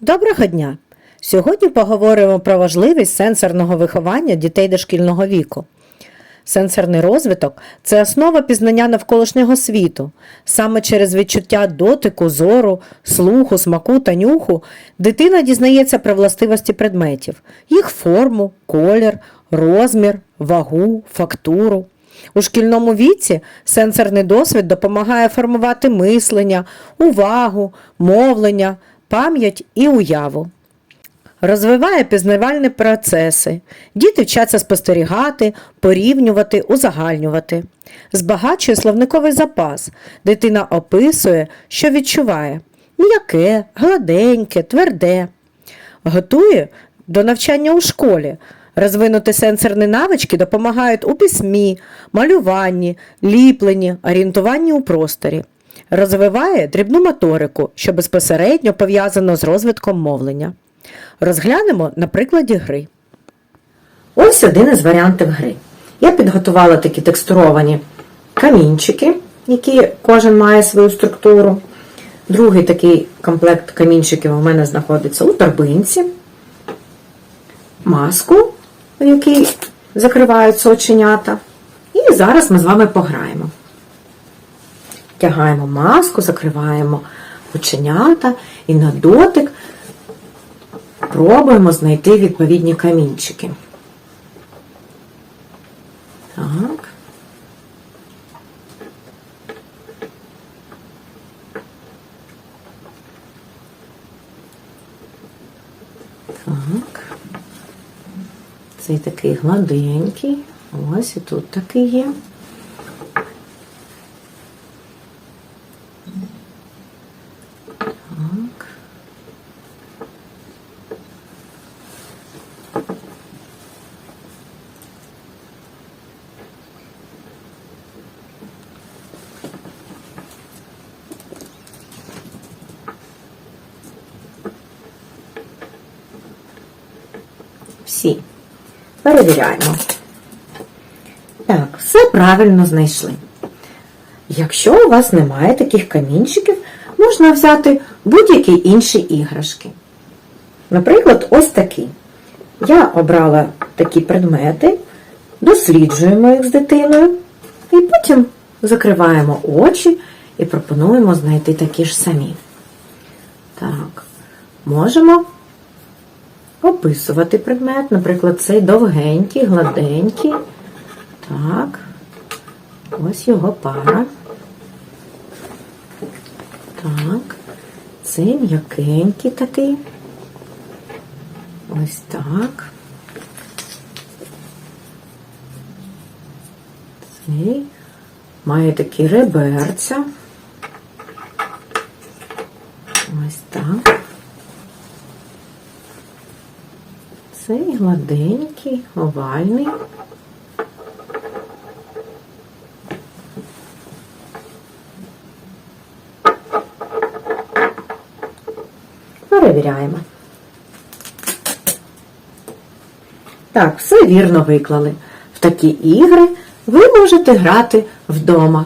Доброго дня! Сьогодні поговоримо про важливість сенсорного виховання дітей дошкільного віку. Сенсорний розвиток це основа пізнання навколишнього світу. Саме через відчуття дотику, зору, слуху, смаку та нюху дитина дізнається про властивості предметів, їх форму, колір, розмір, вагу, фактуру. У шкільному віці сенсорний досвід допомагає формувати мислення, увагу, мовлення, пам'ять і уяву. Розвиває пізнавальні процеси. Діти вчаться спостерігати, порівнювати, узагальнювати. Збагачує словниковий запас. Дитина описує, що відчуває м'яке, гладеньке, тверде. Готує до навчання у школі. Розвинути сенсорні навички допомагають у письмі, малюванні, ліпленні, орієнтуванні у просторі. Розвиває дрібну моторику, що безпосередньо пов'язано з розвитком мовлення. Розглянемо на прикладі гри. Ось один із варіантів гри. Я підготувала такі текстуровані камінчики, які кожен має свою структуру. Другий такий комплект камінчиків у мене знаходиться у торбинці, маску, в якій закриваються оченята. І зараз ми з вами пограємо. Тягаємо маску, закриваємо оченята і на дотик пробуємо знайти відповідні камінчики. Так. Так. Цей такий гладенький. Ось і тут такий є. Всі. Перевіряємо. Так, все правильно знайшли. Якщо у вас немає таких камінчиків, можна взяти будь-які інші іграшки. Наприклад, ось такі. Я обрала такі предмети, досліджуємо їх з дитиною, і потім закриваємо очі і пропонуємо знайти такі ж самі. Так, можемо описувати предмет, наприклад, цей довгенький, гладенький. Так, ось його пара. Так, цей м'якенький такий. Ось так. Цей має такі реберця. Ось так. Цей гладенький, овальний. Перевіряємо. Так, все вірно виклали. В такі ігри ви можете грати вдома.